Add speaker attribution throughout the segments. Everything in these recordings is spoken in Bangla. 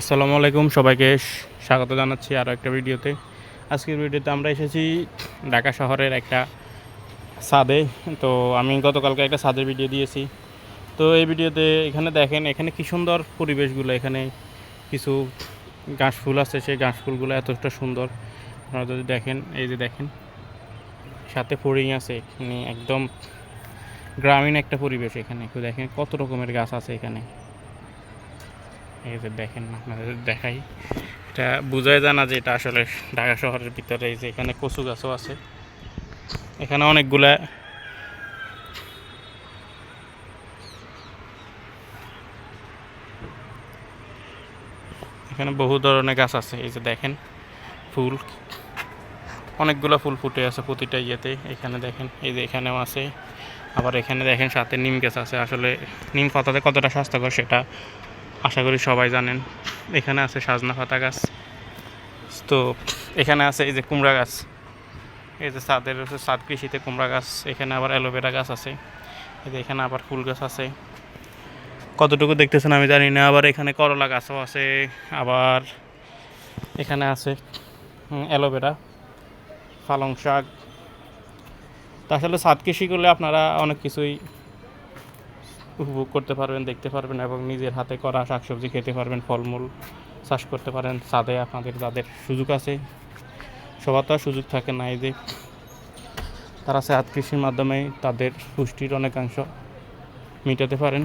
Speaker 1: আসসালামু আলাইকুম, সবাইকে স্বাগত জানাচ্ছি আরও একটা ভিডিওতে। আজকের ভিডিওতে আমরা এসেছি ঢাকা শহরের একটা ছাদে। তো আমি গতকালকে একটা ছাদের ভিডিও দিয়েছি। তো এই ভিডিওতে এখানে দেখেন, এখানে কি সুন্দর পরিবেশগুলো, এখানে কিছু গাছ ফুল আছে, সেই ঘাস ফুলগুলো এতটা সুন্দর। আপনারা যদি দেখেন, এই যে দেখেন, সাথে ফড়িং আছে একদম গ্রামীণ একটা পরিবেশ এখানে। দেখেন কত রকমের গাছ আছে এখানে। এই যে দেখেন আপনাদের দেখাই। এটা বোঝাই যায় না যে এটা আসলে ঢাকা শহরের ভিতরে এই যে এখানে কচু গাছও আছে। এখানে অনেকগুলা এখানে বহু ধরনের গাছ আছে। এই যে দেখেন, ফুল। অনেকগুলো ফুল ফুটে আছে প্রতিটা ইয়েতে। এখানে দেখেন, এই যে এখানেও আছে। আবার এখানে দেখেন সাথে নিম গাছ আছে। আসলে নিম পাতাতে কতটা স্বাস্থ্যকর সেটা আশা করি সবাই জানেন, এখানে আছে সাজনা পাতা গাছ। তো এখানে আছে এই যে কুমড়া গাছ, এই যে হচ্ছে ছাদ কৃষিতে কুমড়া গাছ, এখানে আবার অ্যালোভেরা গাছ আছে, এই যে এখানে আবার ফুল গাছ আছে। কতটুকু দেখতেছেন আমি জানি না, আবার এখানে করলা গাছও আছে, আবার এখানে আছে অ্যালোভেরা, পালং শাক। তা আসলে ছাদ কৃষি করলে আপনারা অনেক কিছুই উপভোগ করতে পারবেন, দেখতে পারবেন এবং নিজের হাতে করা শাকসবজি খেতে পারবেন, ফলমূল চাষ করতে পারেন। ছাদে আপনাদের যাদের সুযোগ আছে, সবার তো সুযোগ থাকে না এই যে তারা ছাদ কৃষির মাধ্যমে তাদের পুষ্টির অনেকাংশ মেটাতে পারেন।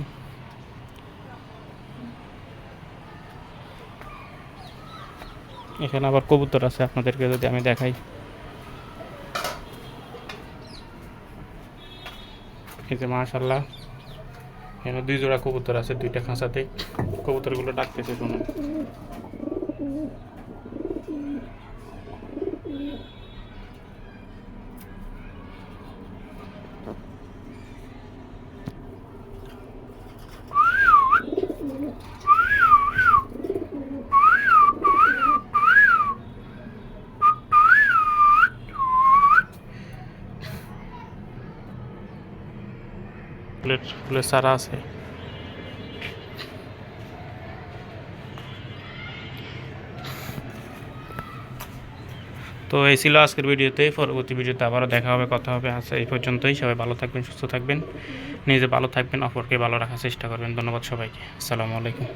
Speaker 1: এখানে আবার কবুতর আছে আপনাদেরকে যদি আমি দেখাই। এই যে মাশাল্লাহ এখানে দুই জোড়া কবুতর আছে দুইটা খাঁচাতে কবুতরগুলো ডাকতেছে শুনুন। ফুলের ফুলের চারা আছে। তো এই ছিল আজকের ভিডিওতে। পরবর্তী ভিডিওতে আবারও দেখা হবে, কথা হবে। আচ্ছা এই পর্যন্তই। সবাই ভালো থাকবেন, সুস্থ থাকবেন। নিজে ভালো থাকবেন, অপরকে ভালো রাখার চেষ্টা করবেন। ধন্যবাদ সবাইকে। আসসালামু আলাইকুম।